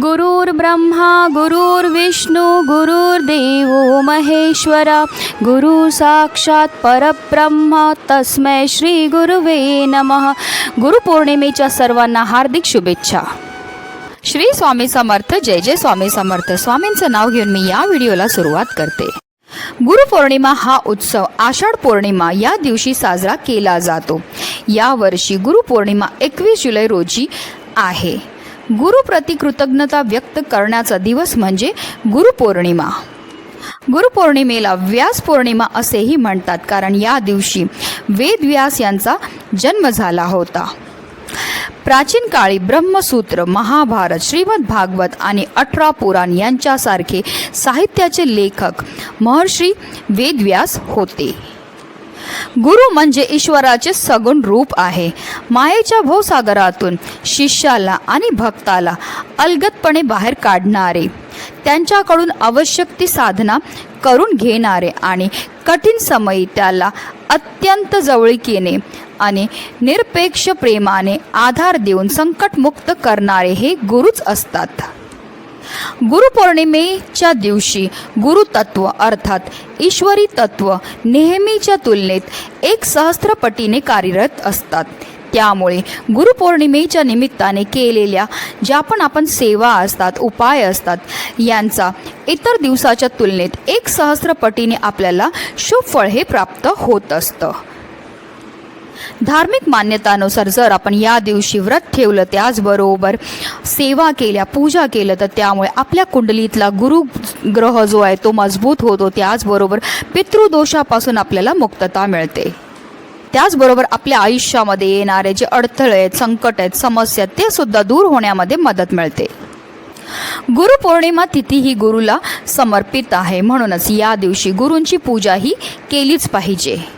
गुरुर्ब्रह्मा गुरुर्विष्णू गुरुर्देव महेश्वरा गुरु साक्षात परब्रह्म तस्मै श्री गुरुवे नमः. गुरुपौर्णिमेच्या सर्वांना हार्दिक शुभेच्छा. श्री स्वामी समर्थ जय जय स्वामी समर्थ. स्वामींचं नाव घेऊन मी या व्हिडिओला सुरुवात करते. गुरुपौर्णिमा हा उत्सव आषाढ पौर्णिमा या दिवशी साजरा केला जातो. यावर्षी गुरुपौर्णिमा एकवीस जुलै रोजी आहे. गुरुप्रती कृतज्ञता व्यक्त करण्याचा दिवस म्हणजे गुरुपौर्णिमा गुरुपौर्णिमेला व्यास पौर्णिमा असेही म्हणतात कारण या दिवशी वेदव्यास यांचा जन्म झाला होता. प्राचीन काळी ब्रह्मसूत्र महाभारत श्रीमद भागवत आणि अठरा पुराण यांच्यासारखे साहित्याचे लेखक महर्षी वेदव्यास होते. गुरु म्हणजे ईश्वराचे सगुण रूप आहे. मायेच्या भोसागरातून शिष्याला आणि भक्ताला अलगतपणे बाहेर काढणारे त्यांच्याकडून आवश्यक ती साधना करून घेणारे आणि कठीण समयी त्याला अत्यंत जवळीकीने आणि निरपेक्ष प्रेमाने आधार देऊन संकटमुक्त करणारे हे गुरुच असतात. गुरुपौर्णिमेच्या दिवशी गुरुतत्व अर्थात ईश्वरी तत्व नेहमीच्या तुलनेत एक सहस्त्रपटीने कार्यरत असतात. त्यामुळे गुरुपौर्णिमेच्या निमित्ताने केलेल्या ज्या पण आपण सेवा असतात उपाय असतात यांचा इतर दिवसाच्या तुलनेत एक सहस्त्रपटीने आपल्याला शुभ फळ हे प्राप्त होत असतं. धार्मिक मान्यतानुसार जर आपण या दिवशी व्रत ठेवलं त्याचबरोबर सेवा केल्या पूजा केलं तर त्यामुळे आपल्या कुंडलीतला गुरु ग्रह जो आहे तो मजबूत होतो. त्याचबरोबर पितृदोषापासून आपल्याला मुक्तता मिळते. त्याचबरोबर आपल्या आयुष्यामध्ये येणारे जे अडथळे आहेत संकट आहेत समस्या आहेत ते सुद्धा दूर होण्यामध्ये मदत मिळते. गुरुपौर्णिमा तिथी ही गुरुला समर्पित आहे. म्हणूनच या दिवशी गुरूंची पूजा ही केलीच पाहिजे.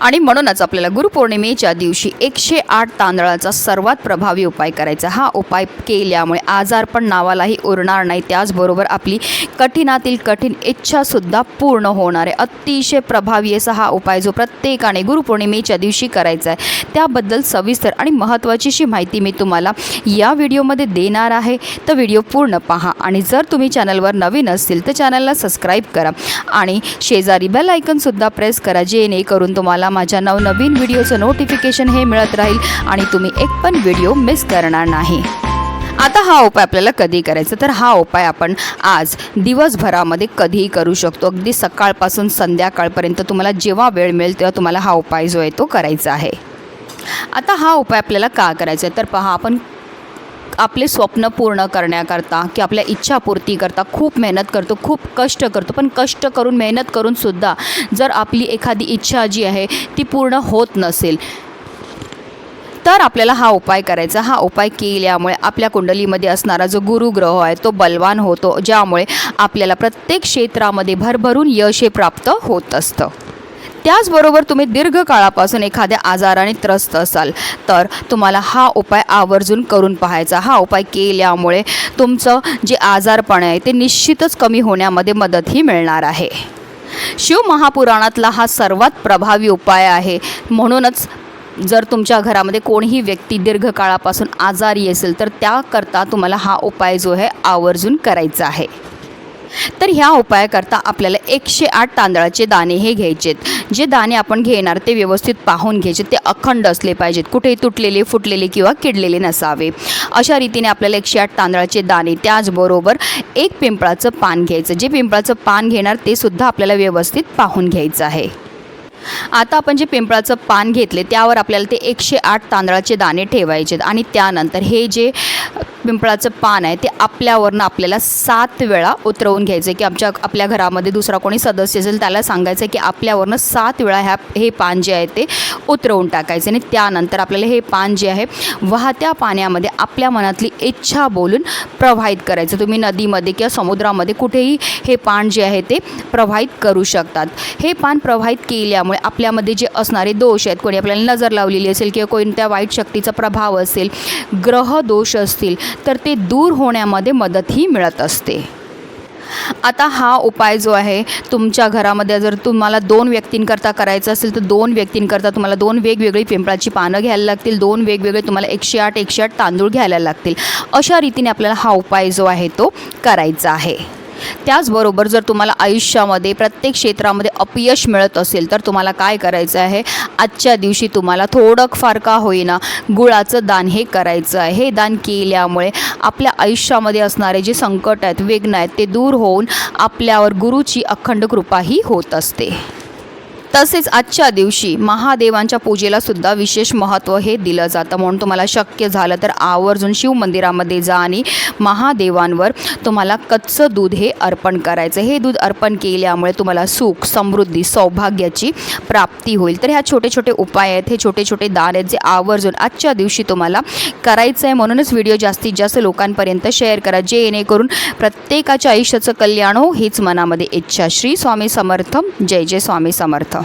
आणि म्हणूनच आपल्याला गुरुपौर्णिमेच्या दिवशी एकशे आठ तांदळाचा सर्वात प्रभावी उपाय करायचा. हा उपाय केल्यामुळे आजार पण नावालाही उरणार नाही. त्याचबरोबर आपली कठीणातील कठीण इच्छासुद्धा पूर्ण होणार आहे. अतिशय प्रभावी असा हा उपाय जो प्रत्येकाने गुरुपौर्णिमेच्या दिवशी करायचा आहे त्याबद्दल सविस्तर आणि महत्त्वाचीशी माहिती मी तुम्हाला या व्हिडिओमध्ये देणार आहे. तर व्हिडिओ पूर्ण पहा आणि जर तुम्ही चॅनलवर नवीन असतील तर चॅनलला सबस्क्राईब करा आणि शेजारी बेल आयकनसुद्धा प्रेस करा जेणेकरून तुम्हाला माझ्या नवनवीन व्हिडिओचं नोटिफिकेशन हे मिळत राहील आणि तुम्ही एक पण व्हिडिओ मिस करणार नाही. आता हा उपाय आपल्याला कधी करायचा? तर हा उपाय आपण आज दिवसभरामध्ये कधीही करू शकतो. अगदी सकाळपासून संध्याकाळपर्यंत तुम्हाला जेव्हा वेळ मिळेल तेव्हा तुम्हाला हा उपाय जो आहे तो करायचा आहे. आता हा उपाय आपल्याला का करायचा आहे? तर पहा आपण आपले स्वप्न पूर्ण करण्याकरता की आपल्या इच्छापूर्तीकरता खूप मेहनत करतो खूप कष्ट करतो. पण कष्ट करून मेहनत करूनसुद्धा जर आपली एखादी इच्छा जी आहे ती पूर्ण होत नसेल तर आपल्याला हा उपाय करायचा. हा उपाय केल्यामुळे आपल्या कुंडलीमध्ये असणारा जो गुरुग्रह आहे तो बलवान होतो ज्यामुळे आपल्याला प्रत्येक क्षेत्रामध्ये भरभरून यश हे प्राप्त होत असतं. त्याचबरोबर तुम्ही दीर्घकाळापासून एखाद्या आजाराने त्रस्त असाल तर तुम्हाला हा उपाय आवर्जून करून पाहायचा. हा उपाय केल्यामुळे तुमचं जे आजारपण आहे ते निश्चितच कमी होण्यामध्ये मदतही मिळणार आहे. शिव महापुराणातला हा सर्वात प्रभावी उपाय आहे. म्हणूनच जर तुमच्या घरामध्ये कोणीही व्यक्ती दीर्घकाळापासून आजारी असेल तर त्याकरता तुम्हाला हा उपाय जो आहे आवर्जून करायचा आहे. तर ह्या उपायाकरता आपल्याला एकशे आठ तांदळाचे दाणे हे घ्यायचेत. जे दाणे आपण घेणार ते व्यवस्थित पाहून घ्यायचे. ते अखंड असले पाहिजेत. कुठेही तुटलेले फुटलेले किंवा किडलेले नसावे. अशा रीतीने आपल्याला एकशे आठ तांदळाचे दाणे त्याचबरोबर एक पिंपळाचं पान घ्यायचं. जे पिंपळाचं पान घेणार ते सुद्धा आपल्याला व्यवस्थित पाहून घ्यायचं आहे. आता आपण जे पिंपळाचं पान घेतले त्यावर आपल्याला ते एकशे आठ तांदळाचे दाणे ठेवायचे आणि त्यानंतर हे जे पिंपळाचं पान आहे ते आपल्यावरनं आपल्याला सात वेळा उतरवून घ्यायचं आहे की आमच्या आपल्या घरामध्ये दुसरा कोणी सदस्य असेल त्याला सांगायचं आहे की आपल्यावरनं सात वेळा ह्या हे पान जे आहे ते उतरवून टाकायचं आणि त्यानंतर आपल्याला हे पान जे आहे वाहत्या पाण्यामध्ये आपल्या मनातली इच्छा बोलून प्रवाहित करायचं. तुम्ही नदीमध्ये किंवा समुद्रामध्ये कुठेही हे पान जे आहे ते प्रवाहित करू शकतात. हे पान प्रवाहित केल्यामुळे आपल्यामध्ये जे असणारे दोष आहेत कोणी आपल्याला नजर लावलेली असेल किंवा कोणत्या वाईट शक्तीचा प्रभाव असेल ग्रह दोष असतील तर ते दूर होण्यामध्ये मदतही मिळत असते. आता हा उपाय जो आहे तुमच्या घरामध्ये जर तुम्हाला दोन व्यक्तींकरता करायचं असेल तर दोन व्यक्तींकरता तुम्हाला दोन वेगवेगळी पिंपळाची पानं घ्यायला लागतील दोन वेगवेगळे तुम्हाला एकशे आठ एकशे आठ तांदूळ घ्यायला लागतील. अशा रीतीने आपल्याला हा उपाय जो आहे तो करायचा आहे. त्याचबरोबर जर तुम्हाला आयुष्यामध्ये प्रत्येक क्षेत्रामध्ये अपयश मिळत असेल तर तुम्हाला काय करायचं आहे? आजच्या दिवशी तुम्हाला थोडं फार का होईना गुळाचं दान हे करायचं आहे. हे दान केल्यामुळे आपल्या आयुष्यामध्ये असणारे जे संकट आहेत विघ्न आहेत ते दूर होऊन आपल्यावर गुरुची अखंड कृपाही होत असते. तसेच आजच्या दिवशी महादेवांच्या पूजेला सुद्धा विशेष महत्त्व हे दिलं जातं. म्हणून तुम्हाला शक्य झालं तर आवर्जून शिव मंदिरामध्ये जा आणि महादेवांवर तुम्हाला कच्चं दूध हे अर्पण करायचं. हे दूध अर्पण केल्यामुळे तुम्हाला सुख समृद्धी सौभाग्याची प्राप्ती होईल. तर ह्या छोटे छोटे उपाय आहेत. हे छोटे छोटे दान आहेत जे आवर्जून आजच्या दिवशी तुम्हाला करायचं आहे म्हणूनच व्हिडिओ जास्तीत जास्त लोकांपर्यंत शेअर करा. जेणेकरून प्रत्येकाच्या आयुष्याचं कल्याण हो हीच मनामध्ये इच्छा. श्री स्वामी समर्थ. जय जय स्वामी समर्थ.